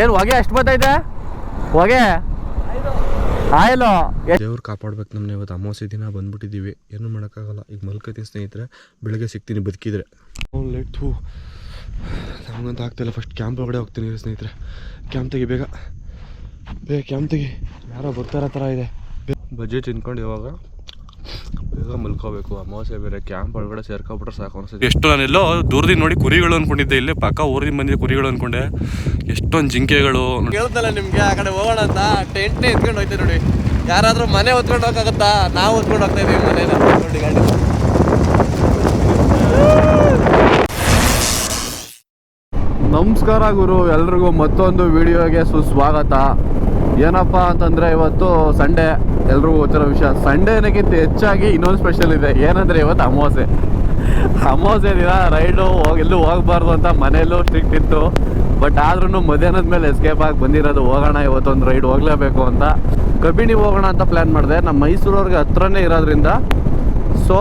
ಏನು ಹೊಗೆ ಅಷ್ಟು ಬರ್ತೈತೆ ಹೊಗೆ? ಆಯಿಲು. ದೇವ್ರು ಕಾಪಾಡ್ಬೇಕು ನಮ್ಮನ್ನ ಇವತ್ತು ಅಮಾವಾಸ್ಯ ದಿನ ಬಂದ್ಬಿಟ್ಟಿದ್ದೀವಿ ಏನು ಮಾಡೋಕ್ಕಾಗಲ್ಲ. ಈಗ ಮಲ್ಕೈತಿ ಸ್ನೇಹಿತರೆ ಬೆಳಗ್ಗೆ ಸಿಗ್ತೀನಿ ಬದುಕಿದ್ರೆ. ಲೇಟು ನಮಗಂತ ಆಗ್ತಾಯಿಲ್ಲ ಫಸ್ಟ್ ಕ್ಯಾಂಪ್ ಒಳಗಡೆ ಹೋಗ್ತೀನಿ ಸ್ನೇಹಿತರೆ. ಕ್ಯಾಂಪ್ ತೆಗಿ ಬೇಗ. ಬೇಗ ಕ್ಯಾಂಪ್ ತೆಗಿ. ಯಾರೋ ಬರ್ತಾರ ಥರ ಇದೆ. ಬಜೆಟ್ ತಿನ್ಕೊಂಡು ಇವಾಗ ಬೇಗ ಮಲ್ಕೋಬೇಕು. ಅಮಾವಾಸ್ಯೆ ಬೇರೆ ಕ್ಯಾಂಪ್ ಒಳಗಡೆ ಸೇರ್ಕೊಬಿಟ್ರೆ ಸಾಕು ಅನ್ಸುತ್ತೆ. ಎಷ್ಟು ನಾನೆಲ್ಲೋ ದೂರದಿಂದ ನೋಡಿ ಕುರಿಗಳು ಅನ್ಕೊಂಡಿದ್ದೆ. ಇಲ್ಲಿ ಪಕ್ಕ ಊರಿಂದ ಮಂದಿ ಕುರಿಗಳು ಅನ್ಕೊಂಡೆ. ಎಷ್ಟೊಂದು ಜಿಂಕೆಗಳು. ಕೇಳ್ತಲ್ಲ ನಿಮ್ಗೆ ಆ ಕಡೆ ಹೋಗೋಣ ಅಂತ. ಟೆಂಟ್ನೇ ಎತ್ಕೊಂಡು ಹೋಯ್ತೀವಿ ನೋಡಿ. ಯಾರಾದರೂ ಮನೆ ಹೊತ್ಕೊಂಡು ಹೋಗಕ್ಕಾಗತ್ತಾ ನಾವು ಹೊತ್ಕೊಂಡು ಹೋಗ್ತಾ ಇದೀವಿ ಮನೆ ನೋಡಿ ಗಾಡಿ. ನಮಸ್ಕಾರ ಗುರು ಎಲ್ರಿಗೂ ಮತ್ತೊಂದು ವಿಡಿಯೋಗೆ ಸುಸ್ವಾಗತ. ಏನಪ್ಪ ಅಂತಂದ್ರೆ ಇವತ್ತು ಸಂಡೇ, ಎಲ್ರಿಗೂ ಗೊತ್ತಿರೋ ವಿಷಯ. ಸಂಡೇನಕ್ಕಿಂತ ಹೆಚ್ಚಾಗಿ ಇನ್ನೊಂದು ಸ್ಪೆಷಲ್ ಇದೆ. ಏನಂದ್ರೆ ಇವತ್ತು ಅಮಾವಾಸ್ಯೆ. ಅಮಾವಾಸ್ಯೆ ದಿನ ರೈಡು ಹೋಗಿ, ಎಲ್ಲೂ ಹೋಗ್ಬಾರ್ದು ಅಂತ ಮನೆಯಲ್ಲೂ ಸ್ಟ್ರಿಕ್ಟ್ ಇತ್ತು. ಬಟ್ ಆದ್ರೂ ಮಧ್ಯಾಹ್ನದ ಮೇಲೆ ಎಸ್ಕೇಪ್ ಆಗಿ ಬಂದಿರೋದು, ಹೋಗೋಣ ಇವತ್ತೊಂದು ರೈಡ್ ಹೋಗ್ಲೇಬೇಕು ಅಂತ. ಕಬಿನಿ ಹೋಗೋಣ ಅಂತ ಪ್ಲ್ಯಾನ್ ಮಾಡಿದೆ. ನಮ್ಮ ಮೈಸೂರವ್ರಿಗೆ ಹತ್ರನೇ ಇರೋದ್ರಿಂದ. ಸೊ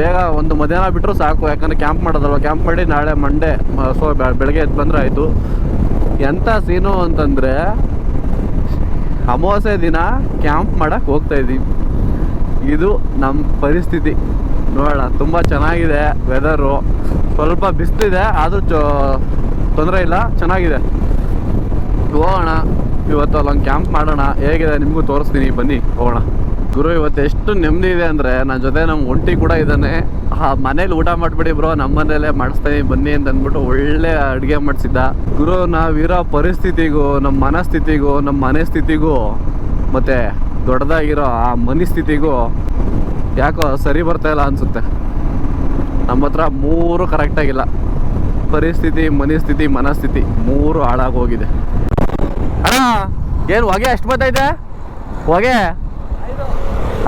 ಬೇಗ ಒಂದು ಮಧ್ಯಾಹ್ನ ಬಿಟ್ಟರು ಸಾಕು. ಯಾಕಂದ್ರೆ ಕ್ಯಾಂಪ್ ಮಾಡೋದಲ್ವ? ಕ್ಯಾಂಪ್ ಮಾಡಿ ನಾಳೆ ಮಂಡೇ ಸೊ ಬೆಳಗ್ಗೆ ಎದ್ದು ಬಂದರೆ ಆಯಿತು. ಎಂಥ ಸೀನು ಅಂತಂದರೆ ಅಮಾವಾಸ್ಯೆ ದಿನ ಕ್ಯಾಂಪ್ ಮಾಡಕ್ಕೆ ಹೋಗ್ತಾ ಇದ್ದೀವಿ. ಇದು ನಮ್ಮ ಪರಿಸ್ಥಿತಿ. ನೋಡೋಣ, ತುಂಬ ಚೆನ್ನಾಗಿದೆ ವೆದರು ಸ್ವಲ್ಪ ಬಿಸಿಲಿದೆ, ಆದರೂ ಚೊ, ತೊಂದರೆ ಇಲ್ಲ, ಚೆನ್ನಾಗಿದೆ. ಹೋಗೋಣ, ಇವತ್ತು ಅಲ್ಲೊಂದು ಕ್ಯಾಂಪ್ ಮಾಡೋಣ. ಹೇಗಿದೆ? ನಿಮಗೂ ತೋರಿಸ್ತೀನಿ, ಬನ್ನಿ, ಹೋಗೋಣ. ಗುರು, ಇವತ್ತು ಎಷ್ಟು ನೆಮ್ಮದಿ ಇದೆ ಅಂದರೆ ನನ್ನ ಜೊತೆ ನಮ್ಮ ಒಂಟಿ ಕೂಡ ಇದ್ದಾನೆ. ಆ ಮನೇಲಿ ಊಟ ಮಾಡಿಬಿಡಿ ಬ್ರೋ ನಮ್ಮ ಮನೇಲೆ ಮಾಡಿಸ್ತೀನಿ, ಬನ್ನಿ ಅಂತ ಅಂದ್ಬಿಟ್ಟು ಒಳ್ಳೆ ಅಡುಗೆ ಮಾಡಿಸಿದ್ದ. ಗುರು ನಾವಿರೋ ಪರಿಸ್ಥಿತಿಗೂ ನಮ್ಮ ಮನಸ್ಥಿತಿಗೂ ನಮ್ಮ ಮನೆ ಸ್ಥಿತಿಗೂ, ಮತ್ತು ದೊಡ್ಡದಾಗಿರೋ ಆ ಮನಸ್ಥಿತಿಗೂ ಯಾಕೋ ಸರಿ ಬರ್ತಾ ಇಲ್ಲ ಅನಿಸುತ್ತೆ. ನಮ್ಮ ಹತ್ರ ಮೂರು ಕರೆಕ್ಟಾಗಿಲ್ಲ ಪರಿಸ್ಥಿತಿ ಮನಸ್ಥಿತಿ ಮನಸ್ಥಿತಿ ಮೂರು ಹಾಳಾಗಿ ಹೋಗಿದೆ. ಅಣ್ಣ, ಏನು ಹೊಗೆ ಅಷ್ಟು ಬರ್ತೈತೆ ಹೊಗೆ?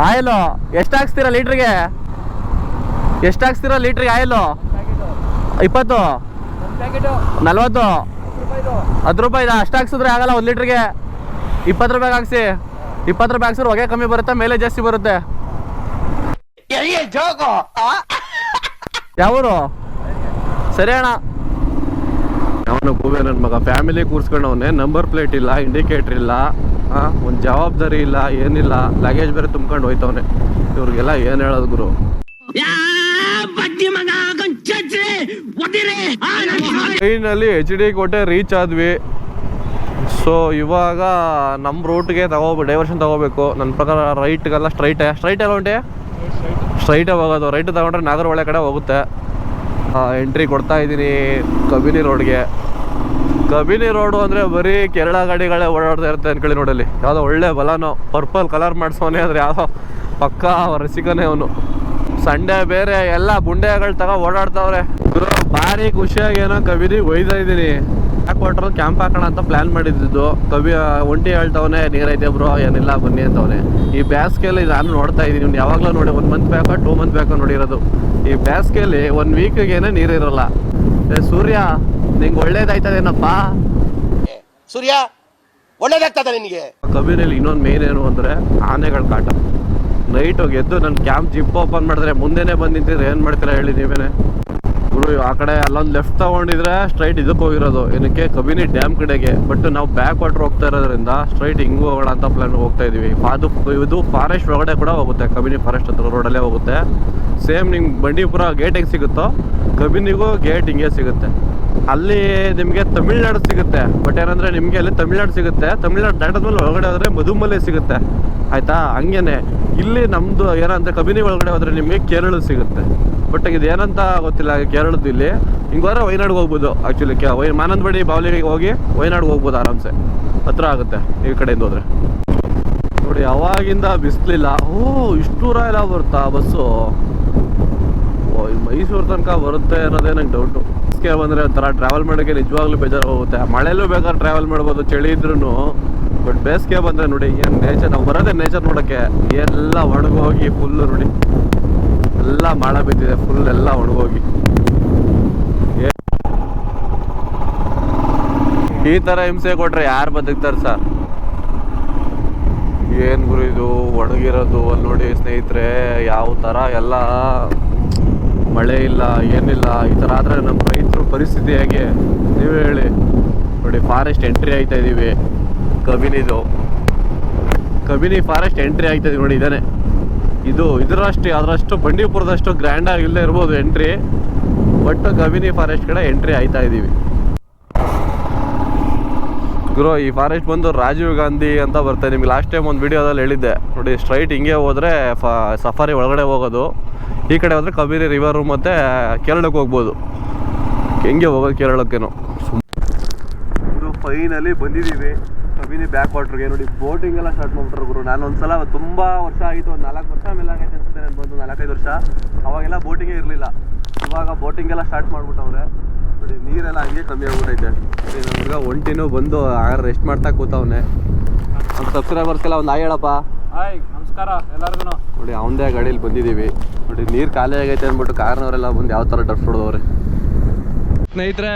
ಆಯಿಲು ಎಷ್ಟು ಹಾಕ್ಸ್ತೀರಾ ಲೀಟ್ರಿಗೆ? ಎಷ್ಟು ಹಾಕ್ಸ್ತೀರಾ ಲೀಟ್ರಿಗೆ ಆಯಿಲು ಇಪ್ಪತ್ತು? ನಲ್ವತ್ತು? ಹತ್ತು ರೂಪಾಯಿ ಅಷ್ಟು ಹಾಕ್ಸಿದ್ರೆ ಆಗಲ್ಲ ಒಂದು ಲೀಟ್ರಿಗೆ. ಇಪ್ಪತ್ತು ರೂಪಾಯಿ ಹಾಕ್ಸಿ. ಇಪ್ಪತ್ತು ರೂಪಾಯಿ ಹಾಕ್ಸಿದ್ರೆ ಹೊಗೆ ಕಮ್ಮಿ ಬರುತ್ತೆ ಮೇಲೆ ಜಾಸ್ತಿ ಬರುತ್ತೆ. ಯಾವೂರು? ಸರಿ ಅಣ್ಣ ಅವನು ಕೂವೆ ನನ್ನ ಮಗ. ಫ್ಯಾಮಿಲಿ ಕೂರ್ಸ್ಕೊಂಡವನೆ ನಂಬರ್ ಪ್ಲೇಟ್ ಇಲ್ಲ ಇಂಡಿಕೇಟ್ರ್ ಇಲ್ಲ ಒಂದು ಜವಾಬ್ದಾರಿ ಇಲ್ಲ ಏನಿಲ್ಲ ಲಗೇಜ್ ಬೇರೆ ತುಂಬ್ಕೊಂಡು ಹೋಯ್ತವನೆ. ಇವ್ರಿಗೆಲ್ಲ ಏನು ಹೇಳೋದು ಗುರು? ಟ್ರೈನಲ್ಲಿ ಎಚ್ ಡಿ ಕೋಟೆ ರೀಚ್ ಆದ್ವಿ. ಸೊ ಇವಾಗ ನಮ್ಮ ರೂಟ್ಗೆ ತಗೋಬೇಕು ಡೈವರ್ಷನ್ ತಗೋಬೇಕು. ನನ್ನ ಪ್ರಕಾರ ರೈಟ್ಗೆಲ್ಲ ಸ್ಟ್ರೈಟೇ ಸ್ಟ್ರೈಟ್ ಎಲ್ಲ ಉಂಟೆ? ಸ್ಟ್ರೈಟೇ ಹೋಗೋದು. ರೈಟ್ ತಗೊಂಡ್ರೆ ನಾಗರ ಒಳ್ಳೆ ಕಡೆ ಹೋಗುತ್ತೆ. ಎಂಟ್ರಿ ಕೊಡ್ತಾ ಇದ್ದೀನಿ ಕಬಿನಿ ರೋಡ್ಗೆ. ಕಬಿನಿ ರೋಡು ಅಂದರೆ ಬರೀ ಕೇರಳ ಗಾಡಿಗಳೇ ಓಡಾಡ್ತಾ ಇರುತ್ತೆ ಅನ್ಕೊಳ್ಳಿ ನೋಡಲ್ಲಿ. ಯಾವುದೋ ಒಳ್ಳೆ ಬಲಾನು ಪರ್ಪಲ್ ಕಲರ್ ಮಾಡಿಸೋನೆ ಅಂದರೆ ಯಾವುದೋ ಪಕ್ಕ ರಸಿಕನೇ ಅವನು. ಸಂಡೇ ಬೇರೆ ಎಲ್ಲ ಬುಂಡೆಗಳು ತಗೋ ಓಡಾಡ್ತಾವ್ರೆ. ಭಾರಿ ಖುಷಿಯಾಗಿ ಏನೋ ಕಬಿನಿ ಒಯ್ತಾ ಇದ್ದೀನಿ. ಯಾಕೆ ವಾಟರ್ ಕ್ಯಾಂಪ್ ಹಾಕೋಣ ಅಂತ ಪ್ಲಾನ್ ಮಾಡಿದ್ದು. ಕವಿ ಒಂಟಿ ಹೇಳ್ತವನೆ ನೀರೈತೆ ಬ್ರೋ ಏನಿಲ್ಲ ಬನ್ನಿ ಅಂತವನೆ. ಈ ಬ್ಯಾಸ್ಗೆಯಲ್ಲಿ ನಾನು ನೋಡ್ತಾ ಇದ್ದೀನಿ ಇವ್ನು ಯಾವಾಗಲೂ ನೋಡಿ ಒಂದು ಮಂತ್ ಬೇಕೋ ಟೂ ಮಂತ್ ಬೇಕೋ ನೋಡಿರೋದು. ಈ ಬೇಸಿಗೆಯಲ್ಲಿ ಒಂದು ವೀಕ್ಗೇನೆ ನೀರಿರಲ್ಲ ಏ ಸೂರ್ಯ ನಿಂಗೆ ಒಳ್ಳೇದಾಯ್ತದೇನಪ್ಪ? ಸೂರ್ಯ ಒಳ್ಳೇದಾಗ್ತದ ನಿನಗೆ. ಕಬಿನಲ್ಲಿ ಇನ್ನೊಂದು ಮೇನ್ ಏನು ಅಂದ್ರೆ ಆನೆಗಳ ಕಾಟ. ನೈಟ್ ಹೋಗಿ ಎದ್ದು ನನ್ನ ಕ್ಯಾಂಪ್ ಜಿಪ್ ಓಪನ್ ಮಾಡಿದ್ರೆ ಮುಂದೆನೇ ಬಂದು ನಿಂತಿದ್ರೆ ಏನು ಮಾಡ್ತೀರಾ ಹೇಳಿ ನೀವೇನೆ? ಆ ಕಡೆ ಅಲ್ಲೊಂದು ಲೆಫ್ಟ್ ತಗೊಂಡಿದ್ರೆ ಸ್ಟ್ರೈಟ್ ಇದಕ್ಕೆ ಹೋಗಿರೋದು. ಏನಕ್ಕೆ? ಕಬಿನಿ ಡ್ಯಾಮ್ ಕಡೆಗೆ. ಬಟ್ ನಾವು ಬ್ಯಾಕ್ ವಾಟರ್ ಹೋಗ್ತಾ ಇರೋದ್ರಿಂದ ಸ್ಟ್ರೈಟ್ ಹಿಂಗೂ ಹೋಗೋಣ ಅಂತ ಪ್ಲಾನ್ ಹೋಗ್ತಾ ಇದೀವಿ. ಅದು ಇದು ಫಾರೆಸ್ಟ್ ಒಳಗಡೆ ಕೂಡ ಹೋಗುತ್ತೆ. ಕಬಿನಿ ಫಾರೆಸ್ಟ್ ಹತ್ರ ರೋಡಲ್ಲೇ ಹೋಗುತ್ತೆ. ಸೇಮ್ ನಿಮ್ಗೆ ಬಂಡೀಪುರ ಗೇಟ್ ಹೆಂಗೆ ಸಿಗುತ್ತೋ, ಕಬಿನಿಗೂ ಗೇಟ್ ಹಿಂಗೆ ಸಿಗುತ್ತೆ. ಅಲ್ಲಿ ನಿಮಗೆ ತಮಿಳ್ನಾಡು ಸಿಗುತ್ತೆ. ಬಟ್ ಏನಂದ್ರೆ ನಿಮಗೆ ಅಲ್ಲಿ ತಮಿಳ್ನಾಡು ಸಿಗುತ್ತೆ. ತಮಿಳ್ನಾಡು ದಾಟದ್ಮೇಲೆ ಒಳಗಡೆ ಹೋದ್ರೆ ಮಧುಮಲೆ ಸಿಗುತ್ತೆ. ಆಯ್ತಾ? ಹಂಗೇನೆ. ಇಲ್ಲಿ ನಮ್ದು ಏನಂದ್ರೆ ಕಬಿನಿ ಒಳಗಡೆ ಹೋದರೆ ನಿಮಗೆ ಕೇರಳ ಸಿಗುತ್ತೆ. ಬಟ್ ಇದು ಏನಂತ ಗೊತ್ತಿಲ್ಲ ಕೇರಳದ ಇಲ್ಲಿ. ಹಿಂಗೆ ಹೋದ್ರೆ ವಯನಾಡ್ಗೆ ಹೋಗ್ಬೋದು ಆ್ಯಕ್ಚುಲಿ ಕೆ, ವೈ ಬಾವಲಿಗೆ ಹೋಗಿ ವಯನಾಡ್ಗೆ ಹೋಗ್ಬೋದು ಆರಾಮ್ಸೆ. ಹತ್ರ ಆಗುತ್ತೆ, ಈ ಕಡೆಯಿಂದ ಹೋದ್ರೆ. ನೋಡಿ, ಅವಾಗಿಂದ ಬಿಸ್ಲಿಲ್ಲ. ಓ, ಇಷ್ಟು ದೂರ ಎಲ್ಲ ಬರುತ್ತಾ ಬಸ್ಸು? ಮೈಸೂರು ತನಕ ಬರುತ್ತೆ ಅನ್ನೋದೇ ನಂಗೆ ಡೌಟು ಬಸ್ಗೆ ಬಂದರೆ ಒಂಥರ ಟ್ರಾವೆಲ್ ಮಾಡೋಕ್ಕೆ ನಿಜವಾಗ್ಲೂ ಬೇಜಾರು ಹೋಗುತ್ತೆ. ಮಳೆಲೂ ಬೇಕಾದ್ರೆ ಟ್ರಾವೆಲ್ ಮಾಡ್ಬೋದು, ಚಳಿ ಇದ್ರೂ ಬಟ್ ಬೇಸಿಗೆ ಬಂದರೆ ನೋಡಿ, ಏನು ನೇಚರ್ ನಾವು ಬರೋದೇ ನೇಚರ್ ನೋಡೋಕ್ಕೆ ಎಲ್ಲ ಒಣಗೋಗಿ ಫುಲ್ಲು ನೋಡಿ. ಎಲ್ಲ ಮಳೆ ಬಿದ್ದಿದೆ ಫುಲ್ ಎಲ್ಲ ಒಣಗೋಗಿ. ಈ ಥರ ಹಿಂಸೆ ಕೊಟ್ರೆ ಯಾರು ಬದುಕ್ತಾರೆ ಸರ್? ಏನು ಗುರು ಇದು? ಒಣಗಿರೋದು, ಅಲ್ಲಿ ನೋಡಿ ಸ್ನೇಹಿತರೆ, ಯಾವ ತರ ಎಲ್ಲ. ಮಳೆ ಇಲ್ಲ ಏನಿಲ್ಲ ಈ ಥರ ಆದರೆ ನಮ್ಮ ರೈತರು ಪರಿಸ್ಥಿತಿ ಹೇಗೆ? ನೀವೇ ಹೇಳಿ. ನೋಡಿ ಫಾರೆಸ್ಟ್ ಎಂಟ್ರಿ ಆಯ್ತಾ ಇದ್ದೀವಿ ಕಬಿನಿದು ಕಬಿನಿ ಫಾರೆಸ್ಟ್ ಎಂಟ್ರಿ ಆಯ್ತಾ ಇದೀವಿ ನೋಡಿ ಇದಾನೆ ಇದು ಇದರಷ್ಟು ಅದರಷ್ಟು ಬಂಡೀಪುರದಷ್ಟು ಗ್ರ್ಯಾಂಡ್ ಆಗಿ ಇಲ್ಲದೆ ಇರ್ಬೋದು ಎಂಟ್ರಿ ಬಟ್ ಕಬಿನಿ ಫಾರೆಸ್ಟ್ ಕಡೆ ಎಂಟ್ರಿ ಆಯ್ತಾ ಇದ್ದೀವಿ ಗುರು ಈ ಫಾರೆಸ್ಟ್ ಬಂದು ರಾಜೀವ್ ಗಾಂಧಿ ಅಂತ ಬರ್ತದೆ ನಿಮ್ಗೆ ಲಾಸ್ಟ್ ಟೈಮ್ ಒಂದು ವಿಡಿಯೋದಲ್ಲಿ ಹೇಳಿದ್ದೆ. ನೋಡಿ ಸ್ಟ್ರೈಟ್ ಹಿಂಗೆ ಹೋದರೆ ಫ ಸಫಾರಿ ಒಳಗಡೆ ಹೋಗೋದು. ಈ ಕಡೆ ಹೋದರೆ ಕಬೀರಿ ರಿವರು ಮತ್ತು ಕೇರಳಕ್ಕೆ ಹೋಗ್ಬೋದು. ಹೆಂಗೆ ಹೋಗೋದು ಕೇರಳಕ್ಕೇನು? ಗುರು ಫೈನಲಿ ಬಂದಿದ್ದೀವಿ. ಕಬಿನಿ ಬ್ಯಾಕ್ ವಾಟ್ರಿಗೆ ನೋಡಿ ಬೋಟಿಂಗ್ ಎಲ್ಲ ಸ್ಟಾರ್ಟ್ ಮಾಡ್ಬಿಟ್ರು ಗುರು. ನಾನು ಒಂದ್ಸಲ ತುಂಬ ವರ್ಷ ಆಯಿತು. ಒಂದು ನಾಲ್ಕು ವರ್ಷ ಮೇಲೆ ಆಗೈತೆ ಅನ್ಸುತ್ತೆ ನಾನು ಬಂದು. ನಾಲ್ಕೈದು ವರ್ಷ. ಅವಾಗೆಲ್ಲ ಬೋಟಿಂಗೇ ಇರಲಿಲ್ಲ. ಇವಾಗ ಬೋಟಿಂಗ್ ಎಲ್ಲ ಸ್ಟಾರ್ಟ್ ಮಾಡ್ಬಿಟ್ಟವ್ರೆ. ನೋಡಿ ನೀರೆಲ್ಲ ಹಂಗೆ ಕಮ್ಮಿ ಆಗ್ಬಿಟ್ಟೈತೆ ಹುಡುಗ ಒಂಟಿನೂ ಬಂದು ರೆಸ್ಟ್ ಮಾಡ್ತಾ ಕೂತವನೆ. ನಮ್ಮ ಸಬ್ಸ್ಕ್ರೈಬರ್ಸ್ಗೆಲ್ಲ ಒಂದು ಆಯ್ ಹೇಳಪ್ಪ. ಹಾಯ್. ನಮಸ್ಕಾರ ಎಲ್ಲರಿಗೂ ನೋಡಿ ಅವನದೇ ಗಾಡಿಯಲ್ಲಿ ಬಂದಿದ್ದೀವಿ. ನೋಡಿ ನೀರು ಖಾಲಿ ಆಗೈತೆ ಅಂದ್ಬಿಟ್ಟು ಕಾರ್ನವರೆಲ್ಲ ಬಂದು ಯಾವ ಥರ ಡಫ್ ಹೊಡೆದವ್ರೆ. ಸ್ನೇಹಿತರೆ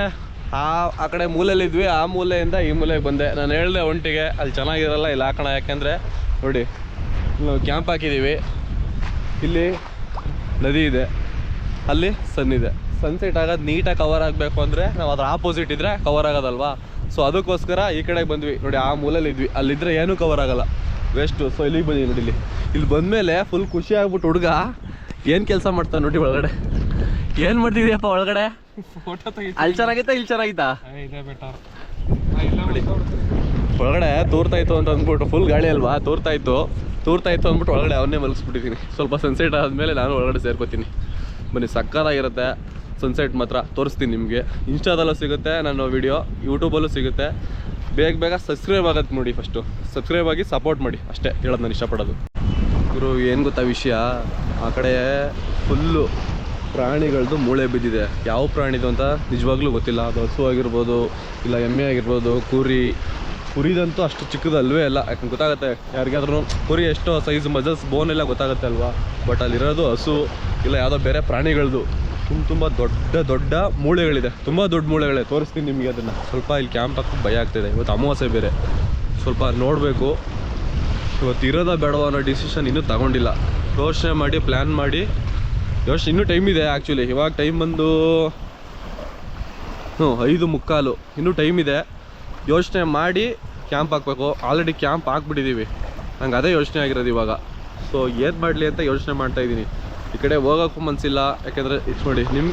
ಆ ಆ ಕಡೆ ಮೂಲೆಯಲ್ಲಿ ಇದ್ವಿ ಆ ಮೂಲೆಯಿಂದ ಈ ಮೂಲೆಗೆ ಬಂದೆ. ನಾನು ಹೇಳಿದೆ ಒಂಟಿಗೆ ಅಲ್ಲಿ ಚೆನ್ನಾಗಿರಲ್ಲ ಇಲ್ಲಿ ಹಾಕೋಣ. ಯಾಕೆಂದರೆ ನೋಡಿ ನಾವು ಕ್ಯಾಂಪ್ ಹಾಕಿದ್ದೀವಿ. ಇಲ್ಲಿ ನದಿ ಇದೆ. ಅಲ್ಲಿ ಸನ್ ಇದೆ. ಸನ್ಸೆಟ್ ಆಗೋದು ನೀಟಾಗಿ ಕವರ್ ಆಗಬೇಕು ಅಂದರೆ ನಾವು ಅದ್ರ ಆಪೋಸಿಟ್ ಇದ್ದರೆ ಕವರ್ ಆಗೋದಲ್ವಾ? ಸೊ ಅದಕ್ಕೋಸ್ಕರ ಈ ಕಡೆಗೆ ಬಂದ್ವಿ. ನೋಡಿ ಆ ಮೂಲೆಯಲ್ಲಿ ಇದ್ವಿ ಅಲ್ಲಿದ್ದರೆ ಏನೂ ಕವರ್ ಆಗಲ್ಲ. ವೆಸ್ಟು ಸೊ ಇಲ್ಲಿಗೆ ಬಂದಿ ನೋಡಿ ಇಲ್ಲಿ. ಇಲ್ಲಿ ಬಂದಮೇಲೆ ಫುಲ್ ಖುಷಿ ಆಗ್ಬಿಟ್ಟು ಹುಡುಗ ಏನು ಕೆಲಸ ಮಾಡ್ತಾನೆ ನೋಡಿ ಒಳಗಡೆ. ಏನು ಮಾಡ್ತಿದ್ಯಪ್ಪ ಒಳಗಡೆ? ಫೋಟೋ ಅಲ್ಲಿ ಚೆನ್ನಾಗಿತ್ತಾ ಇಲ್ಲಿ ಚೆನ್ನಾಗಿತ್ತಾ? ಒಳಗಡೆ ತೋರ್ತಾ ಇತ್ತು ಅಂತ ಅಂದ್ಬಿಟ್ಟು ಫುಲ್ ಗಾಳಿ ಅಲ್ವಾ? ತೋರ್ತಾ ಇತ್ತು. ತೋರ್ತಾ ಇತ್ತು ಅಂದ್ಬಿಟ್ಟು ಒಳಗಡೆ ಅವನ್ನೇ ಮಲಗಿಸ್ಬಿಟ್ಟಿದ್ದೀನಿ ಸ್ವಲ್ಪ ಸನ್ಸೆಟ್ ಆದಮೇಲೆ ನಾನು ಒಳಗಡೆ ಸೇರ್ಕೋತೀನಿ. ಬನ್ನಿ ಸಕ್ಕತ್ತಾಗಿರುತ್ತೆ. ಸನ್ಸೆಟ್ ಮಾತ್ರ ತೋರಿಸ್ತೀನಿ ನಿಮಗೆ. ಇನ್ಸ್ಟಾದಲ್ಲೂ ಸಿಗುತ್ತೆ ನಾನು ವಿಡಿಯೋ ಯೂಟ್ಯೂಬಲ್ಲೂ ಸಿಗುತ್ತೆ. ಬೇಗ ಬೇಗ ಸಬ್ಸ್ಕ್ರೈಬ್ ಆಗತ್ತೆ ನೋಡಿ ಫಸ್ಟು ಸಬ್ಸ್ಕ್ರೈಬ್ ಆಗಿ ಸಪೋರ್ಟ್ ಮಾಡಿ. ಅಷ್ಟೇ ಹೇಳೋದು ನಾನು ಇಷ್ಟಪಡೋದು. ಗುರು, ಏನು ಗೊತ್ತಾ ವಿಷಯ? ಆ ಕಡೆ ಫುಲ್ಲು ಪ್ರಾಣಿಗಳದ್ದು ಮೂಳೆ ಬಿದ್ದಿದೆ. ಯಾವ ಪ್ರಾಣಿದು ಅಂತ ನಿಜವಾಗ್ಲೂ ಗೊತ್ತಿಲ್ಲ. ಅದು ಹಸು ಆಗಿರ್ಬೋದು, ಇಲ್ಲ ಎಮ್ಮೆ ಆಗಿರ್ಬೋದು, ಕುರಿ. ಕುರಿದಂತೂ ಅಷ್ಟು ಚಿಕ್ಕದಲ್ವೇ ಅಲ್ಲ. ಯಾಕಂದ್ರೆ ಗೊತ್ತಾಗುತ್ತೆ, ಯಾರಿಗಾದ್ರೂ ಕುರಿ ಎಷ್ಟೋ ಸೈಜ್ ಮಜಲ್ಸ್ ಬೋನ್ ಎಲ್ಲ ಗೊತ್ತಾಗುತ್ತೆ ಅಲ್ವಾ? ಬಟ್ ಅಲ್ಲಿರೋದು ಹಸು, ಇಲ್ಲ ಯಾವುದೋ ಬೇರೆ ಪ್ರಾಣಿಗಳದ್ದು ತುಂಬ ತುಂಬ ದೊಡ್ಡ ದೊಡ್ಡ ಮೂಳೆಗಳಿದೆ. ತುಂಬ ದೊಡ್ಡ ಮೂಳೆಗಳೇ. ತೋರಿಸ್ತೀನಿ ನಿಮಗೆ ಅದನ್ನು. ಸ್ವಲ್ಪ ಇಲ್ಲಿ ಕ್ಯಾಂಪ್ ಹಾಕಿ ಭಯ ಆಗ್ತಿದೆ. ಇವತ್ತು ಅಮಾವಾಸ್ಯೆ ಬೇರೆ. ಸ್ವಲ್ಪ ನೋಡಬೇಕು. ಇವತ್ತು ಇರೋದ ಬೇಡವ ಅನ್ನೋ ಡಿಸಿಷನ್ ಇನ್ನೂ ತಗೊಂಡಿಲ್ಲ. ಯೋಚನೆ ಮಾಡಿ ಪ್ಲ್ಯಾನ್ ಮಾಡಿ. ಯೋಚನೆ ಇನ್ನೂ ಟೈಮ್ ಇದೆ ಆ್ಯಕ್ಚುಲಿ ಇವಾಗ ಟೈಮ್ ಬಂದು, ಹ್ಞೂ, ಐದು ಮುಕ್ಕಾಲು. ಇನ್ನೂ ಟೈಮ್ ಇದೆ. ಯೋಚನೆ ಮಾಡಿ ಕ್ಯಾಂಪ್ ಹಾಕ್ಬೇಕು. ಆಲ್ರೆಡಿ ಕ್ಯಾಂಪ್ ಹಾಕ್ಬಿಟ್ಟಿದ್ದೀವಿ ನಂಗೆ ಅದೇ ಯೋಚನೆ ಆಗಿರೋದು ಇವಾಗ. ಸೊ ಏನು ಮಾಡಲಿ ಅಂತ ಯೋಚನೆ ಮಾಡ್ತಾ ಇದ್ದೀನಿ. ಈ ಕಡೆ ಹೋಗೋಕ್ಕೂ ಮನಸ್ಸಿಲ್ಲ ಯಾಕೆಂದರೆ ಇದು ನೋಡಿ ನಿಮ್ಮ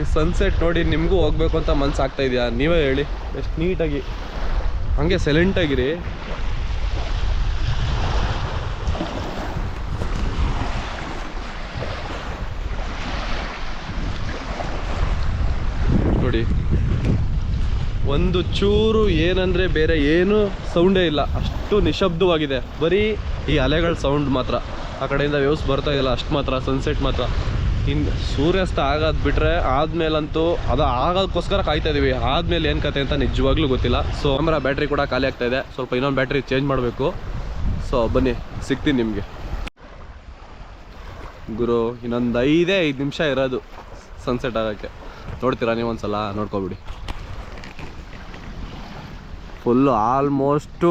ಈ ಸನ್ಸೆಟ್ ನೋಡಿ ನಿಮಗೂ ಹೋಗ್ಬೇಕು ಅಂತ ಮನ್ಸು ಆಗ್ತಾ ಇದೆಯಾ? ನೀವೇ ಹೇಳಿ. ಎಷ್ಟು ನೀಟಾಗಿ, ಹಂಗೆ ಸೈಲೆಂಟಾಗಿರಿ ನೋಡಿ, ಒಂದು ಚೂರು ಏನಂದರೆ ಬೇರೆ ಏನು ಸೌಂಡೇ ಇಲ್ಲ. ಅಷ್ಟು ನಿಶಬ್ದವಾಗಿದೆ. ಬರೀ ಈ ಅಲೆಗಳ ಸೌಂಡ್ ಮಾತ್ರ. ಆ ಕಡೆಯಿಂದ ವ್ಯೂಸ್ ಬರ್ತಾ ಇಲ್ಲ ಅಷ್ಟು ಮಾತ್ರ ಸನ್ಸೆಟ್ ಮಾತ್ರ. ಹಿಂದೆ ಸೂರ್ಯಾಸ್ತ ಆಗೋದು ಬಿಟ್ಟರೆ ಆದಮೇಲಂತೂ ಅದು ಆಗೋದಕ್ಕೋಸ್ಕರ ಕಾಯ್ತಾ ಇದೀವಿ. ಆದಮೇಲೆ ಏನು ಕತೆ ಅಂತ ನಿಜವಾಗ್ಲೂ ಗೊತ್ತಿಲ್ಲ. ಸೊ ಕ್ಯಾಮ್ರಾ ಬ್ಯಾಟ್ರಿ ಕೂಡ ಖಾಲಿ ಆಗ್ತಾ ಇದೆ. ಸ್ವಲ್ಪ ಇನ್ನೊಂದು ಬ್ಯಾಟ್ರಿ ಚೇಂಜ್ ಮಾಡಬೇಕು. ಸೊ ಬನ್ನಿ, ಸಿಗ್ತೀನಿ ನಿಮಗೆ. ಗುರು, ಇನ್ನೊಂದು ಐದೇ ಐದು ನಿಮಿಷ ಇರೋದು ಸನ್ಸೆಟ್ ಆಗೋಕ್ಕೆ. ನೋಡ್ತೀರಾ ನೀವು ಒಂದ್ಸಲ ನೋಡ್ಕೊಬಿಡಿ ಫುಲ್ಲು ಆಲ್ಮೋಸ್ಟು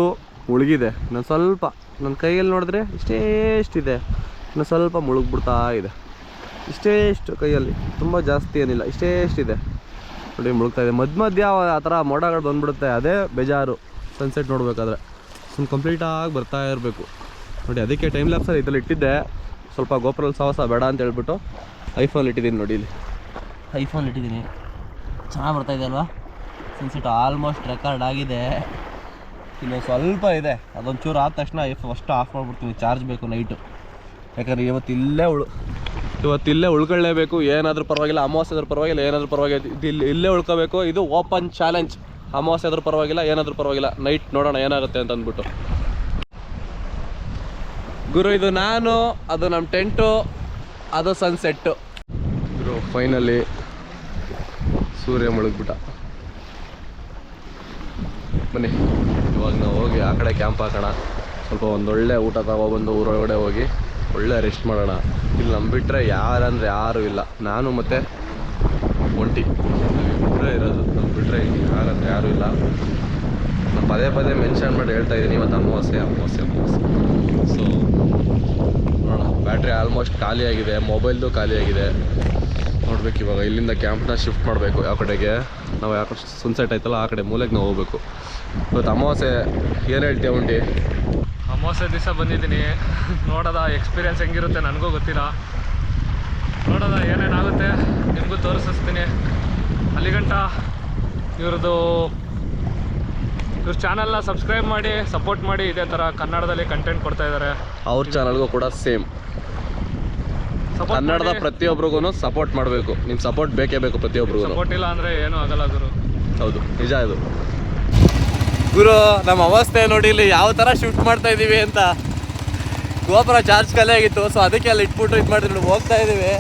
ಮುಳುಗಿದೆ. ಇನ್ನೊಂದು ಸ್ವಲ್ಪ ನನ್ನ ಕೈಯಲ್ಲಿ ನೋಡಿದ್ರೆ ಇಷ್ಟೇ ಇಷ್ಟಿದೆ. ಇನ್ನು ಸ್ವಲ್ಪ ಮುಳುಗ್ಬಿಡ್ತಾ ಇದೆ. ಇಷ್ಟೇ ಇಷ್ಟು ಕೈಯಲ್ಲಿ. ತುಂಬ ಜಾಸ್ತಿ ಏನಿಲ್ಲ. ಇಷ್ಟೇ ಇಷ್ಟಿದೆ. ನೋಡಿ, ಮುಳುಗ್ತಾ ಇದೆ. ಮಧ್ಯ ಮಧ್ಯ ಆ ಥರ ಮೋಡಗಳು ಬಂದ್ಬಿಡುತ್ತೆ. ಅದೇ ಬೇಜಾರು. ಸನ್ಸೆಟ್ ನೋಡಬೇಕಾದ್ರೆ. ಸುಮ್ಮನೆ ಕಂಪ್ಲೀಟಾಗಿ ಬರ್ತಾ ಇರಬೇಕು. ನೋಡಿ, ಅದಕ್ಕೆ ಟೈಮ್ ಲ್ಯಾಪ್ಸಲ್ಲಿ ಇದರಲ್ಲಿ ಇಟ್ಟಿದ್ದೆ. ಸ್ವಲ್ಪ ಗೋಪುರಲ್ಲಿ ಸಾಹಸ ಬೇಡ ಅಂತ ಹೇಳ್ಬಿಟ್ಟು ಐಫೋನ್ ಇಟ್ಟಿದ್ದೀನಿ ನೋಡಿ ಇಲ್ಲಿ. ಐಫೋನ್ ಇಟ್ಟಿದ್ದೀನಿ. ಚೆನ್ನಾಗಿ ಬರ್ತಾ ಇದೆ ಅಲ್ವಾ? ಸನ್ಸೆಟ್ ಆಲ್ಮೋಸ್ಟ್ ರೆಕಾರ್ಡ್ ಆಗಿದೆ. ಇನ್ನು ಸ್ವಲ್ಪ ಇದೆ. ಅದೊಂದು ಚೂರು ಆದ ತಕ್ಷಣ ಫಸ್ಟ್ ಆಫ್ ಮಾಡಿಬಿಡ್ತೀನಿ. ಚಾರ್ಜ್ ಬೇಕು ನೈಟು ಯಾಕಂದರೆ ಇವತ್ತು ಇಲ್ಲೇ ಉಳು, ಇವತ್ತು ಇಲ್ಲೇ ಉಳ್ಕೊಳ್ಳೇಬೇಕು. ಏನಾದರೂ ಪರವಾಗಿಲ್ಲ. ಅಮಾವಾಸ್ಯೆ ಆದ್ರೂ ಪರವಾಗಿಲ್ಲ. ಏನಾದರೂ ಪರವಾಗಿಲ್ಲ. ಇದು ಇಲ್ಲಿ, ಇಲ್ಲೇ ಉಳ್ಕೋಬೇಕು. ಇದು ಓಪನ್ ಚಾಲೆಂಜ್ ಅಮಾವಾಸ್ಯೆ ಆದ್ರೂ ಪರವಾಗಿಲ್ಲ. ಏನಾದರೂ ಪರವಾಗಿಲ್ಲ. ನೈಟ್ ನೋಡೋಣ ಏನಾಗುತ್ತೆ ಅಂತ ಅಂದ್ಬಿಟ್ಟು. ಗುರು, ಇದು ನಾನು, ಅದು ನಮ್ಮ ಟೆಂಟು ಅದು ಸನ್ಸೆಟ್ಟು ಗುರು ಫೈನಲಿ ಸೂರ್ಯ ಮುಳುಗ್ಬಿಟ್ಟ. ಬನ್ನಿ. ಇವಾಗ ನಾವು ಹೋಗಿ ಆ ಕಡೆ ಕ್ಯಾಂಪ್ ಹಾಕೋಣ. ಸ್ವಲ್ಪ ಒಂದೊಳ್ಳೆ ಊಟ ತಗೊಬಂದು ಊರೊಳಗಡೆ ಹೋಗಿ ಒಳ್ಳೆ ರೆಸ್ಟ್ ಮಾಡೋಣ. ಇಲ್ಲಿ ನಮ್ಮ ಬಿಟ್ಟರೆ ಯಾರಂದ್ರೆ ಯಾರೂ ಇಲ್ಲ. ನಾನು ಮತ್ತು ಒಂಟಿ. ಬಿಟ್ಟರೆ ಇರೋದು ನಮ್ಮ ಬಿಟ್ಟರೆ ಯಾರಂದರೆ ಯಾರೂ ಇಲ್ಲ. ನಾನು ಪದೇ ಪದೇ ಮೆನ್ಷನ್ ಮಾಡಿ ಹೇಳ್ತಾ ಇದ್ದೀನಿ, ಇವತ್ತು ಅಮಾವಾಸ್ಯೆ ಅಮಾವಾಸ್ಯೆ ಅಮಾವಾಸ್ಯೆ. ಸೊ ನೋಡೋಣ. ಬ್ಯಾಟ್ರಿ ಆಲ್ಮೋಸ್ಟ್ ಖಾಲಿಯಾಗಿದೆ ಮೊಬೈಲ್ದು ಖಾಲಿಯಾಗಿದೆ ನೋಡ್ಬೇಕು ಇವಾಗ, ಇಲ್ಲಿಂದ ಕ್ಯಾಂಪ್ನ ಶಿಫ್ಟ್ ಮಾಡಬೇಕು ಯಾವ ಕಡೆಗೆ. ನಾವು ಯಾಕೆ ಸನ್ಸೆಟ್ ಆಯ್ತಲ್ಲ ಆ ಕಡೆ ಮೂಲೆಗೆ ನಾವು ಹೋಗ್ಬೇಕು. ಇವತ್ತು ಅಮಾವಾಸ್ಯೆ ಏನು ಹೇಳ್ತೀಯ ಉಂಟಿ? ಅಮಾವಾಸ್ಯೆ ದಿವಸ ಬಂದಿದ್ದೀನಿ. ನೋಡೋದ ಎಕ್ಸ್ಪೀರಿಯನ್ಸ್ ಹೆಂಗಿರುತ್ತೆ ನನಗೂ ಗೊತ್ತಿಲ್ಲ. ನೋಡೋದ ಏನೇನಾಗುತ್ತೆ ನಿಮಗೂ ತೋರಿಸ್ತೀನಿ. ಅಲ್ಲಿಗಂಟ ಇವ್ರದ್ದು ಇವ್ರ ಚಾನಲ್ನ ಸಬ್ಸ್ಕ್ರೈಬ್ ಮಾಡಿ ಸಪೋರ್ಟ್ ಮಾಡಿ ಇದೇ ಥರ ಕನ್ನಡದಲ್ಲಿ ಕಂಟೆಂಟ್ ಕೊಡ್ತಾ ಇದ್ದಾರೆ ಅವ್ರ ಚಾನಲ್ಗೂ ಕೂಡ ಸೇಮ್ ಕನ್ನಡದ ಪ್ರತಿಯೊಬ್ಬರಿಗೂ ಸಪೋರ್ಟ್ ಮಾಡಬೇಕು. ನಿಮ್ಮ ಸಪೋರ್ಟ್ ಬೇಕೇ ಬೇಕು ಪ್ರತಿಯೊಬ್ಬರಿಗೂ ಸಪೋರ್ಟ್ ಇಲ್ಲ ಅಂದರೆ ಏನು ಆಗಲ್ಲ ಗುರು. ಹೌದು ನಿಜ ಇದು. ಗುರು ನಮ್ಮ ಅವಸ್ಥೆ ನೋಡಿ ಇಲ್ಲಿ ಯಾವ ಥರ ಶೂಟ್ ಮಾಡ್ತಾ ಇದ್ದೀವಿ ಅಂತ. ಗೋಪುರ ಚಾರ್ಜ್ ಖಾಲಿ ಆಗಿತ್ತು ಸೊ ಅದಕ್ಕೆ ಅಲ್ಲಿ ಇಟ್ಬಿಟ್ಟು ಇದು ಮಾಡಿದ್ರು ಹೋಗ್ತಾ ಇದ್ದೀವಿ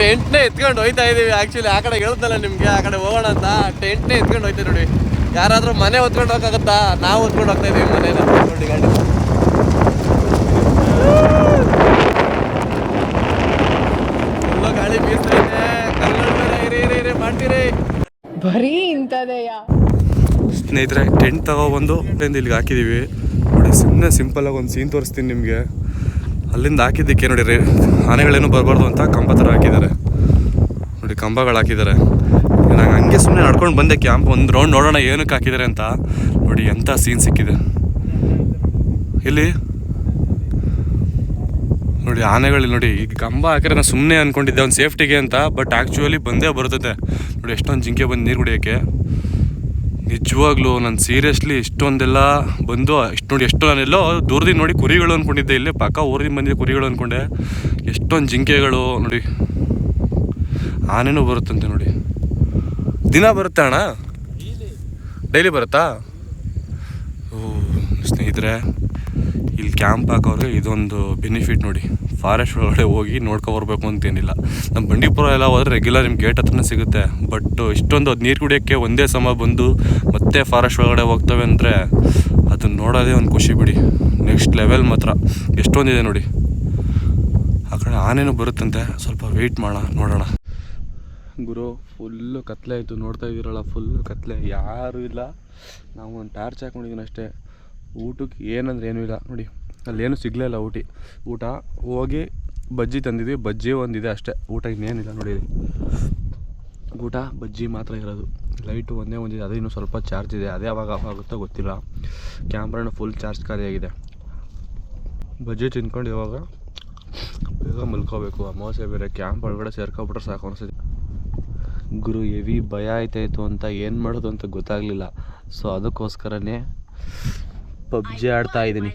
ಟೆಂಟ್ನೇ ಎತ್ಕೊಂಡು ಹೋಯ್ತಾ ಇದೀವಿ ಆಕ್ಚುಲಿ ಆ ಕಡೆ ಹೇಳ್ದಲ್ಲ ನಿಮ್ಗೆ ಆ ಕಡೆ ಹೋಗೋಣ ಅಂತ. ಟೆಂಟ್ನೇ ಎತ್ಕೊಂಡು ಹೋಯ್ತಾ ನೋಡಿ. ಯಾರಾದ್ರೂ ಮನೆ ಹೊತ್ಕೊಂಡು ಹೋಗಕ್ಕಾಗತ್ತಾ? ನಾವು ಹೊತ್ಕೊಂಡು ಹೋಗ್ತಾ ಇದೀವಿ ಮನೇನ ಗಾಡಿ ಎಲ್ಲ ಗಾಳಿ ಬೀಸ್ತಾ ಇದೆ ಕಲ್ಲುಗಳ್ ಮೇಲೆ ಇರಿ ಇರಿ ಇರಿ ಮಾಡ್ತೀರಿ ಬರೀ ಇಂಥದೆಯಾ? ಸ್ನೇಹಿತರೆ ಟೆಂಟ್ ತಗೊಬಂದು ಟೆಂಟ್ ಇಲ್ಲಿಗೆ ಹಾಕಿದ್ದೀವಿ ನೋಡಿ ಸುಮ್ಮನೆ ಸಿಂಪಲಾಗಿ ಒಂದು ಸೀನ್ ತೋರಿಸ್ತೀನಿ ನಿಮಗೆ. ಅಲ್ಲಿಂದ ಹಾಕಿದ್ದಕ್ಕೆ ನೋಡಿ, ರೇ ಆನೆಗಳೇನು ಬರಬಾರ್ದು ಅಂತ ಕಂಬ ಥರ ಹಾಕಿದ್ದಾರೆ. ನೋಡಿ, ಕಂಬಗಳು ಹಾಕಿದ್ದಾರೆ. ನಾನು ಹಂಗೆ ಸುಮ್ಮನೆ ನಡ್ಕೊಂಡು ಬಂದೆ ಕ್ಯಾಂಪ್ ಒಂದು ರೌಂಡ್ ನೋಡೋಣ ಏನಕ್ಕೆ ಹಾಕಿದ್ದಾರೆ ಅಂತ. ನೋಡಿ, ಎಂಥ ಸೀನ್ ಸಿಕ್ಕಿದೆ. ಇಲ್ಲಿ ನೋಡಿ ಆನೆಗಳು ನೋಡಿ ಈಗ ಕಂಬ ಹಾಕಿದ್ರೆ ನಾನು ಸುಮ್ಮನೆ ಅಂದ್ಕೊಂಡಿದ್ದೆ ಒಂದು ಸೇಫ್ಟಿಗೆ ಅಂತ ಬಟ್ ಆ್ಯಕ್ಚುಲಿ ಬಂದೇ ಬರ್ತದೆ ನೋಡಿ ಎಷ್ಟೊಂದು ಜಿಂಕೆ ಬಂದು ನೀರು ಕುಡಿಯೋಕ್ಕೆ. ನಿಜವಾಗ್ಲೂ ನಾನು ಸೀರಿಯಸ್ಲಿ ಇಷ್ಟೊಂದೆಲ್ಲ ಬಂದು ಇಷ್ಟು ನೋಡಿ ಎಷ್ಟು ನಾನೆಲ್ಲೋ ದೂರದಿಂದ ನೋಡಿ ಕುರಿಗಳು ಅಂದ್ಕೊಂಡಿದ್ದೆ ಇಲ್ಲೇ ಪಕ್ಕ ಊರಿಂದ ಬಂದಿದ್ದೆ ಕುರಿಗಳು ಅಂದ್ಕೊಂಡೆ ಎಷ್ಟೊಂದು ಜಿಂಕೆಗಳು ನೋಡಿ. ಆನೆನೂ ಬರುತ್ತಂತೆ ನೋಡಿ. ದಿನ ಬರುತ್ತೆ ಅಣ್ಣ? ಡೈಲಿ ಬರುತ್ತಾ? ಓ ಸ್ನೇಹಿತರೆ. ಕ್ಯಾಂಪ್ ಹಾಕೋರು ಇದೊಂದು ಬೆನಿಫಿಟ್ ನೋಡಿ. ಫಾರೆಸ್ಟ್ ಒಳಗಡೆ ಹೋಗಿ ನೋಡ್ಕೊಬರ್ಬೇಕು ಅಂತೇನಿಲ್ಲ. ನಮ್ಮ ಬಂಡೀಪುರ ಎಲ್ಲ ಹೋದ್ರೆ ರೆಗ್ಯುಲರ್ ನಿಮ್ಮ ಗೇಟ್ ಹತ್ರನೇ ಸಿಗುತ್ತೆ. ಬಟ್ ಇಷ್ಟೊಂದು ಅದು ನೀರು ಕುಡಿಯೋಕ್ಕೆ ಒಂದೇ ಸಮ ಬಂದು ಮತ್ತೆ ಫಾರೆಸ್ಟ್ ಒಳಗಡೆ ಹೋಗ್ತವೆ ಅಂದರೆ ಅದನ್ನು ನೋಡೋದೇ ಒಂದು ಖುಷಿ ಬಿಡಿ. ನೆಕ್ಸ್ಟ್ ಲೆವೆಲ್ ಮಾತ್ರ. ಎಷ್ಟೊಂದಿದೆ ನೋಡಿ. ಆ ಕಡೆ ಆನೆನೂ ಬರುತ್ತಂತೆ. ಸ್ವಲ್ಪ ವೆಯ್ಟ್ ಮಾಡೋಣ ನೋಡೋಣ. ಗುರು ಫುಲ್ಲು ಕತ್ಲೆ ಆಯಿತು. ನೋಡ್ತಾ ಇದ್ದೀರಲ್ಲ ಫುಲ್ಲು ಕತ್ಲೆ. ಯಾರೂ ಇಲ್ಲ. ನಾವು ಒಂದು ಟಾರ್ಚ್ ಹಾಕೊಂಡಿದ್ದೀನಿ ಅಷ್ಟೇ ಊಟಕ್ಕೆ ಏನಂದ್ರೆ ಏನೂ ಇಲ್ಲ. ನೋಡಿ. ಅಲ್ಲೇನು ಸಿಗಲೇ ಇಲ್ಲ ಊಟಿ. ಊಟ ಹೋಗಿ ಬಜ್ಜಿ ತಂದಿದ್ವಿ. ಬಜ್ಜಿ ಒಂದಿದೆ ಅಷ್ಟೇ. ಊಟ ಇನ್ನೇನಿಲ್ಲ ನೋಡಿ ಇಲ್ಲಿ. ಊಟ ಬಜ್ಜಿ ಮಾತ್ರ ಇರೋದು. ಲೈಟು ಒಂದೇ ಒಂದಿದೆ. ಅದು ಇನ್ನೂ ಸ್ವಲ್ಪ ಚಾರ್ಜ್ ಇದೆ. ಅದೇ ಯಾವಾಗ ಆಫ್ ಆಗುತ್ತೋ ಗೊತ್ತಿಲ್ಲ. ಕ್ಯಾಮ್ರಾನು ಫುಲ್ ಚಾರ್ಜ್ ಖಾಲಿಯಾಗಿದೆ ಬಜ್ಜಿ ತಿನ್ಕೊಂಡು ಇವಾಗ ಬೇಗ ಮಲ್ಕೋಬೇಕು. ಅಮಾವಾಸ್ಯೆ ಬೇರೆ ಕ್ಯಾಂಪ್ ಒಳಗಡೆ ಸೇರ್ಕೊಬಿಟ್ರೆ ಸಾಕು ಅನಿಸಿದೆ ಗುರು ಹೆವಿ ಭಯ ಆಯ್ತಾಯಿತು ಅಂತ ಏನು ಮಾಡೋದು ಅಂತ ಗೊತ್ತಾಗಲಿಲ್ಲ. ಸೊ ಅದಕ್ಕೋಸ್ಕರನೇ ಪಬ್ಜಿ ಆಡ್ತಾ ಇದ್ದೀನಿ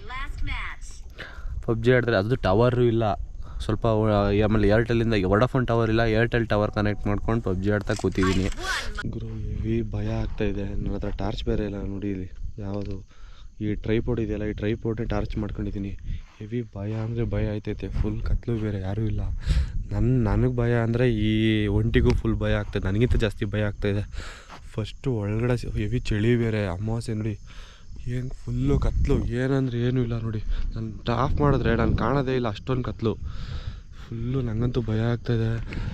ಪಬ್ಜಿ ಆಡಿದ್ರೆ ಅದು ಟವರು ಇಲ್ಲ. ಸ್ವಲ್ಪ ಆಮೇಲೆ ಏರ್ಟೆಲಿಂದ ವಡಾಫೋನ್ ಟವರ್ ಇಲ್ಲ ಏರ್ಟೆಲ್ ಟವರ್ ಕನೆಕ್ಟ್ ಮಾಡ್ಕೊಂಡು ಪಬ್ಜಿ ಆಡ್ತಾ ಕೂತಿದ್ದೀನಿ. ಗುರು, ಹೆವಿ ಭಯ ಆಗ್ತಾ ಇದೆ. ನನ್ನ ಹತ್ರ ಟಾರ್ಚ್ ಬೇರೆ ಇಲ್ಲ ನೋಡಿ ಇಲ್ಲಿ. ಯಾವುದು? ಈ ಟ್ರೈಪೋರ್ಡ್ ಇದೆಯಲ್ಲ, ಈ ಟ್ರೈಪೋರ್ಡ್ನೇ ಟಾರ್ಚ್ ಮಾಡ್ಕೊಂಡಿದ್ದೀನಿ. ಹೆವಿ ಭಯ ಅಂದರೆ ಭಯ ಆಯ್ತೈತೆ. ಫುಲ್ ಕತ್ಲು ಬೇರೆ, ಯಾರೂ ಇಲ್ಲ. ನನ್ನ ನನಗೆ ಭಯ ಅಂದರೆ ಈ ಒಂಟಿಗೂ ಫುಲ್ ಭಯ ಆಗ್ತದೆ ನನಗಿಂತ ಜಾಸ್ತಿ ಭಯ ಆಗ್ತಾಯಿದೆ ಫಸ್ಟು ಒಳಗಡೆ ಹೆವಿ ಚಳಿ ಬೇರೆ, ಅಮಾವಾಸ್ಯೆ ನೋಡಿ. ಏನು ಫುಲ್ಲು ಕತ್ಲು? ಏನಂದ್ರೆ ಏನೂ ಇಲ್ಲ ನೋಡಿ. ನಾನು ಆಫ್ ಮಾಡಿದ್ರೆ ನಾನು ಕಾಣೋದೇ ಇಲ್ಲ ಅಷ್ಟೊಂದು ಕತ್ಲು. ಫುಲ್ಲು ನನಗಂತೂ ಭಯ ಆಗ್ತಾಯಿದೆ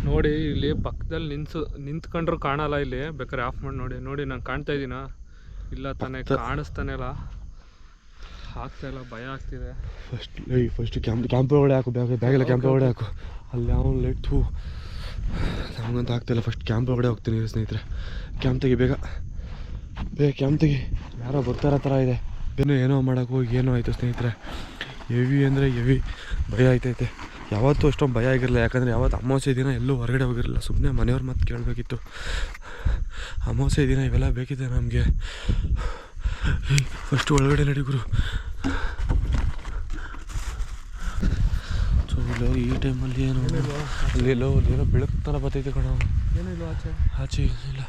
ನೋಡಿ ಇಲ್ಲಿ ಪಕ್ಕದಲ್ಲಿ ನಿಂತು ನಿಂತ್ಕೊಂಡ್ರು ಕಾಣಲ್ಲ ಇಲ್ಲಿ. ಬೇಕಾದ್ರೆ ಆಫ್ ಮಾಡಿ ನೋಡಿ. ನೋಡಿ ನಾನು ಕಾಣ್ತಾ ಇದ್ದೀನ? ಇಲ್ಲ ತಾನೇ ಕಾಣಿಸ್ತಾನೆ ಇಲ್ಲ. ಆಗ್ತಾ ಇಲ್ಲ ಭಯ ಆಗ್ತಿದೆ ಫಸ್ಟ್ ಲೈ ಫಸ್ಟ್ ಕ್ಯಾಂಪ್ ಕ್ಯಾಂಪ್ ಒಳಗಡೆ ಹಾಕು ಬ್ಯಾಗ್ ಬ್ಯಾಗೆಲ್ಲ ಕ್ಯಾಂಪ್ ಒಳಗಡೆ ಹಾಕು. ಅಲ್ಲಿ ಯಾವ ಲೈಟ್ ಹೂ ನಮಗಂತೂ ಆಗ್ತಾಯಿಲ್ಲ ಫಸ್ಟ್ ಕ್ಯಾಂಪ್ ಒಳಗಡೆ ಹೋಗ್ತೀನಿ ಸ್ನೇಹಿತರೆ. ಕ್ಯಾಂಪ್ ತೆಗಿ ಬೇಗ. ಬೇಗ ಕ್ಯಾಂಪ್ ತೆಗಿ. ಯಾರೋ ಬರ್ತಾರ ಥರ ಇದೆ. ಏನೋ ಏನೋ ಮಾಡೋಕೆ ಹೋಗಿ ಏನೋ ಆಯಿತು ಸ್ನೇಹಿತರೆ. ಹೆವಿ ಅಂದರೆ ಹೆವಿ ಭಯ ಆಯ್ತೈತೆ. ಯಾವತ್ತೂ ಅಷ್ಟೊಂದು ಭಯ ಆಗಿರಲಿಲ್ಲ. ಯಾಕಂದರೆ ಯಾವತ್ತು ಅಮಾವಾಸ್ಯೆ ದಿನ ಎಲ್ಲೂ ಹೊರಗಡೆ ಹೋಗಿರಲಿಲ್ಲ. ಸುಮ್ಮನೆ ಮನೆಯವ್ರ ಮಾತು ಕೇಳಬೇಕಿತ್ತು. ಅಮಾವಾಸ್ಯೆ ದಿನ ಇವೆಲ್ಲ ಬೇಕಿದೆ ನಮಗೆ. ಫಸ್ಟ್ ಒಳಗಡೆ ನಡಿ ಗುರು. ಸೊ ಇಲ್ಲೋ ಈ ಟೈಮಲ್ಲಿ ಏನು ಅಲ್ಲಿ ಎಲ್ಲೋ ಅಲ್ಲಿ ಏನೋ ಬೆಳಕು ಥರ ಬರ್ತೈತೆ ಕಣ. ಆಚೆ? ಆಚೆ ಇಲ್ಲ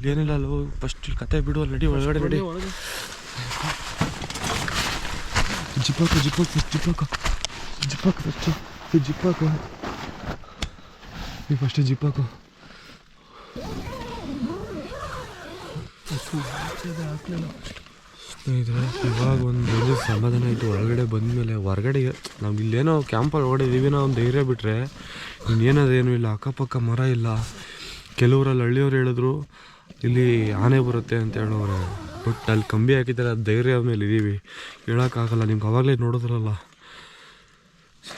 ಇಲ್ಲೇನಿಲ್ಲ ಅಲ್ಲೋ ಫಸ್ಟ್ ಇಲ್ಲಿ ಕತೆ ಬಿಡು ಅಲ್ಲಿ ನಡಿ. ಒಳಗಡೆ ನಡಿ ಜಿಪ್ಪಾಕು ಫಸ್ಟ್ ಜಿಪ್ಪಾಕ ಜಿಪ್ಪಾಕ ಫಸ್ಟ್ ಜಿಪ್ಪಾಕು ಈ ಫಸ್ಟ್ ಜಿಪ್ಪಾಕು ಸ್ನೇಹಿತರೆ ಇವಾಗ ಒಂದು ಸಮಾಧಾನ ಆಯಿತು ಒಳಗಡೆ ಬಂದಮೇಲೆ ಹೊರಗಡೆ ನಾವು ಇಲ್ಲೇನೋ ಕ್ಯಾಂಪಲ್ಲಿ ಒಳಗಡೆ ಇದೀವಿ ನಾವು ಒಂದು ಧೈರ್ಯ ಬಿಟ್ಟರೆ ಇನ್ನೇನದೇನು ಇಲ್ಲ. ಅಕ್ಕಪಕ್ಕ ಮರ ಇಲ್ಲ. ಕೆಲವರಲ್ಲಿ ಹಳ್ಳಿಯವ್ರು ಹೇಳಿದ್ರು ಇಲ್ಲಿ ಆನೆ ಬರುತ್ತೆ ಅಂತ ಹೇಳೋರೆ ಬಟ್ ಅಲ್ಲಿ ಕಂಬಿ ಹಾಕಿದ್ದಾರೆ, ಅದು ಧೈರ್ಯ ಮೇಲೆ ಇದ್ದೀವಿ ಹೇಳೋಕ್ಕಾಗಲ್ಲ, ನಿಮ್ಗೆ ಅವಾಗಲೇ ನೋಡಿದ್ರಲ್ಲ.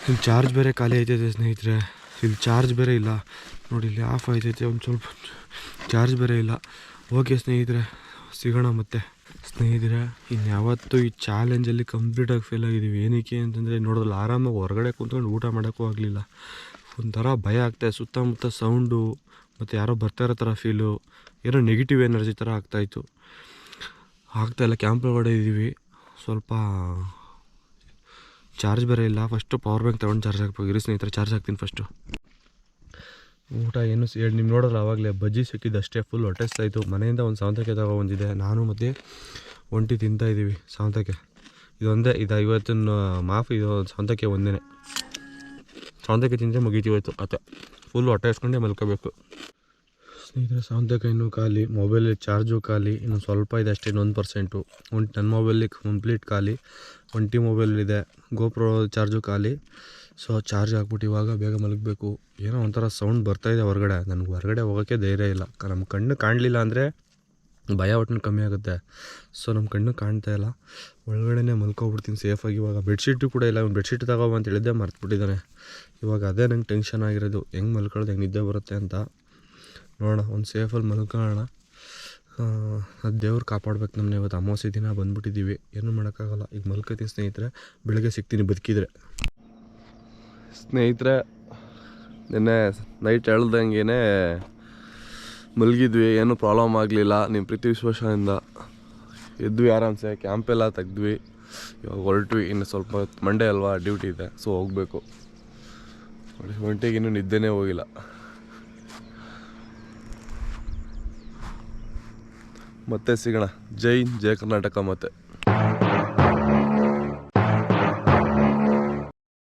ಇಲ್ಲಿ ಚಾರ್ಜ್ ಬೇರೆ ಖಾಲಿ ಆಯ್ತೈತೆ ಸ್ನೇಹಿತರೆ. ಇಲ್ಲಿ ಚಾರ್ಜ್ ಬೇರೆ ಇಲ್ಲ. ನೋಡಿ, ಇಲ್ಲಿ ಆಫ್ ಆಯ್ತೈತೆ ಒಂದು ಸ್ವಲ್ಪ ಚಾರ್ಜ್ ಬೇರೆ ಇಲ್ಲ. ಓಕೆ ಸ್ನೇಹಿತರೆ, ಸಿಗೋಣ ಮತ್ತೆ. ಸ್ನೇಹಿತರೆ ಇನ್ಯಾವತ್ತೂ ಈ ಚಾಲೆಂಜಲ್ಲಿ ಕಂಪ್ಲೀಟಾಗಿ ಫೇಲ್ ಆಗಿದ್ದೀವಿ. ಏನಕ್ಕೆ ಅಂತಂದರೆ, ನೋಡೋದ್ರಲ್ಲಿ ಆರಾಮಾಗಿ ಹೊರಗಡೆ ಕೂತ್ಕೊಂಡು ಊಟ ಮಾಡೋಕ್ಕೂ ಆಗಲಿಲ್ಲ. ಒಂಥರ ಭಯ ಆಗ್ತಾಯಿದೆ ಸುತ್ತಮುತ್ತ ಸೌಂಡು ಮತ್ತು ಯಾರೋ ಬರ್ತಾ ಇರೋ ಥರ ಫೀಲು ಏನೋ ನೆಗೆಟಿವ್ ಎನರ್ಜಿ ಥರ ಆಗ್ತಾಯಿತ್ತು ಆಗ್ತಾಯಿಲ್ಲ ಕ್ಯಾಂಪ್ ಒಳಗಡೆ ಇದ್ದೀವಿ. ಸ್ವಲ್ಪ ಚಾರ್ಜ್ ಬೇರೆ ಇಲ್ಲ. ಫಸ್ಟು ಪವರ್ ಬ್ಯಾಂಕ್ ತೊಗೊಂಡು ಚಾರ್ಜ್ ಹಾಕ್ಬೇಕು. ಸ್ನೇಹಿತರೆ ಚಾರ್ಜ್ ಹಾಕ್ತೀನಿ ಫಸ್ಟು ಊಟ ಏನು ಹೇಳಿ ನಿಮ್ಗೆ ನೋಡಲ್ಲ ಆವಾಗಲೇ ಬಜ್ಜಿ ಸಿಕ್ಕಿದ್ದು ಅಷ್ಟೇ ಫುಲ್ ಹೊಟ್ಟೆಸ್ತಾಯಿತ್ತು ಮನೆಯಿಂದ ಒಂದು ಸಾವಂತಕ್ಕೆ ತಗೋ ಬಂದಿದೆ ನಾನು ಮತ್ತು ಒಂಟಿ ತಿಂತಾ ಇದ್ದೀವಿ ಸೌಂತಕ್ಕೆ. ಇದೊಂದೇ ಇದು ಇವತ್ತಿನ ಮಾಫ್, ಇದು ಸಾವಂತಕ್ಕೆ ಒಂದೇ ಸಾವಂತಕ್ಕೆ ತಿಂದರೆ ಮುಗೀತಿವತ್ತು ಅತ್ತೆ ಫುಲ್ ಹೊಟ್ಟೆ ಹಸ್ಕೊಂಡೆ ಮಲ್ಕೋಬೇಕು. ಸ್ನೇಹಿತರೆ ಸೌಂತಕಾಯಿ ಇನ್ನೂ ಖಾಲಿ ಮೊಬೈಲಲ್ಲಿ ಚಾರ್ಜು ಖಾಲಿ, ಇನ್ನು ಸ್ವಲ್ಪ ಇದೆ ಅಷ್ಟೇ ಇನ್ನೊಂದು ಪರ್ಸೆಂಟು ಒಂದು ನನ್ನ ಮೊಬೈಲಲ್ಲಿ ಕಂಪ್ಲೀಟ್ ಖಾಲಿ ಒಂಟಿ ಇದೆ ಗೋಪ್ರೋ ಚಾರ್ಜು ಖಾಲಿ. ಸೊ ಚಾರ್ಜ್ ಹಾಕ್ಬಿಟ್ಟು ಇವಾಗ ಬೇಗ ಮಲಗಬೇಕು. ಏನೋ ಒಂಥರ ಸೌಂಡ್ ಬರ್ತಾಯಿದೆ ಹೊರಗಡೆ. ನನಗೆ ಹೊರಗಡೆ ಹೋಗೋಕ್ಕೆ ಧೈರ್ಯ ಇಲ್ಲ. ನಮ್ಮ ಕಣ್ಣು ಕಾಣಲಿಲ್ಲ ಅಂದರೆ ಭಯ ಒಟ್ಟು ಕಮ್ಮಿ ಆಗುತ್ತೆ. ಸೊ ನಮ್ಮ ಕಣ್ಣು ಕಾಣ್ತಾ ಇಲ್ಲ. ಒಳಗಡೆನೇ ಮಲ್ಕೊಬಿಡ್ತೀನಿ ಸೇಫಾಗಿ ಇವಾಗ ಬೆಡ್ಶೀಟು ಕೂಡ ಇಲ್ಲ. ಒಂದು ಬೆಡ್ಶೀಟ್ ತಗೋಬ ಅಂತ ಹೇಳಿದ್ದೆ ಮರ್ತ್ಬಿಟ್ಟಿದ್ದಾನೆ. ಇವಾಗ ಅದೇ ನಂಗೆ ಟೆನ್ಷನ್ ಆಗಿರೋದು. ಹೆಂಗೆ ಮಲ್ಕೊಳ್ಳೋದು ಹೆಂಗೆ ನಿದ್ದೆ ಬರುತ್ತೆ ಅಂತ. ನೋಡೋಣ, ಒಂದು ಸೇಫಲ್ಲಿ ಮಲ್ಕೊಳ್ಳೋಣ. ಅದು ದೇವ್ರು ಕಾಪಾಡ್ಬೇಕು ನಮ್ಮನ್ನ ಇವತ್ತು. ಅಮಾವಾಸ್ಯ ದಿನ ಬಂದ್ಬಿಟ್ಟಿದ್ದೀವಿ ಏನೂ ಮಾಡೋಕ್ಕಾಗಲ್ಲ. ಈಗ ಮಲ್ಕೋತೀನಿ ಸ್ನೇಹಿತರೆ. ಬೆಳಗ್ಗೆ ಸಿಗ್ತೀನಿ ಬದುಕಿದ್ರೆ. ಸ್ನೇಹಿತರೆ, ನಿನ್ನೆ ನೈಟ್ ಹೇಳ್ದಂಗೆ ಮಲಗಿದ್ವಿ. ಏನೂ ಪ್ರಾಬ್ಲಮ್ ಆಗಲಿಲ್ಲ. ನಿಮ್ಮ ಪ್ರೀತಿ ವಿಶ್ವಾಸದಿಂದ ಎದ್ವಿ ಆರಾಮ್ಸೆ. ಕ್ಯಾಂಪೆಲ್ಲ ತೆಗ್ದ್ವಿ. ಇವಾಗ ಹೊರಟ್ವಿ. ಇನ್ನು ಸ್ವಲ್ಪ ಮಂಡೇ ಅಲ್ವಾ? ಡ್ಯೂಟಿ ಇದೆ. ಸೊ ಹೋಗಬೇಕು. ಒಂಟಿಗೆ ಇನ್ನೂ ನಿದ್ದೆನೇ ಹೋಗಿಲ್ಲ. ಮತ್ತೆ ಸಿಗೋಣ. ಜೈ ಜೈ ಕರ್ನಾಟಕ ಮತ್ತೆ.